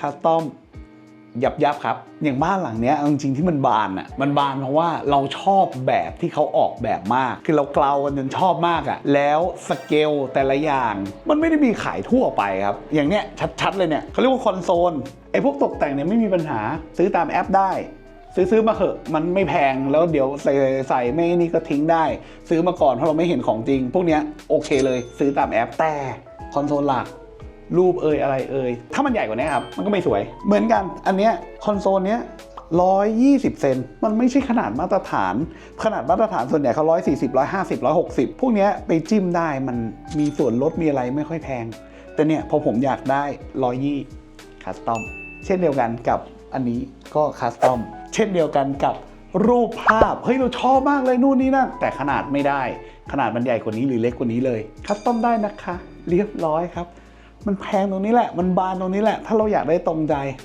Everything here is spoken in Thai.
คัสตอมยับยับครับ อย่างบ้านหลังเนี้ยจริงๆที่มันบานอะมันบานเพราะว่าเราชอบแบบที่เขาออกแบบมาก คือเราเกลากันจนชอบมากอะแล้วสเกลแต่ละอย่างมันไม่ได้มีขายทั่วไปครับ อย่างเนี้ยชัดๆเลยเนี่ยเขาเรียกว่าคอนโซลไอ้พวกตกแต่งเนี่ยไม่มีปัญหาซื้อตามแอปได้ ซื้อซื้อมาเหอะมันไม่แพงแล้วเดี๋ยวใส่ใส่ไม่นี่ก็ทิ้งได้ ซื้อมาก่อนเพราะเราไม่เห็นของจริง พวกเนี้ยโอเคเลยซื้อตามแอปแต่คอนโซลหลัก รูปเอ่ยอะไรเอ่ยถ้ามันใหญ่กว่านี้ครับ มันก็ไม่สวย เหมือนกัน อันเนี้ยคอนโซลเนี้ย120 เซน มันไม่ใช่ขนาดมาตรฐาน ขนาดมาตรฐานส่วนใหญ่เขา140 150 160 พวกนี้ไปจิ้มได้มันมีส่วนลดมีอะไรไม่ค่อยแพง แต่เนี่ยพอผมอยากได้120คัสตอม เช่นเดียวกันกับอันนี้ก็คัสตอม เช่นเดียวกันกับรูปภาพ เฮ้ย เราชอบมากเลยนู่นนี่นั่น แต่ขนาดไม่ได้ ขนาดมันใหญ่กว่านี้หรือเล็กกว่านี้เลย คัสตอมได้นะคะ เรียบร้อยครับ มันแพงตรงนี้แหละ มันบานตรงนี้แหละ ถ้าเราอยากได้ตรงใจ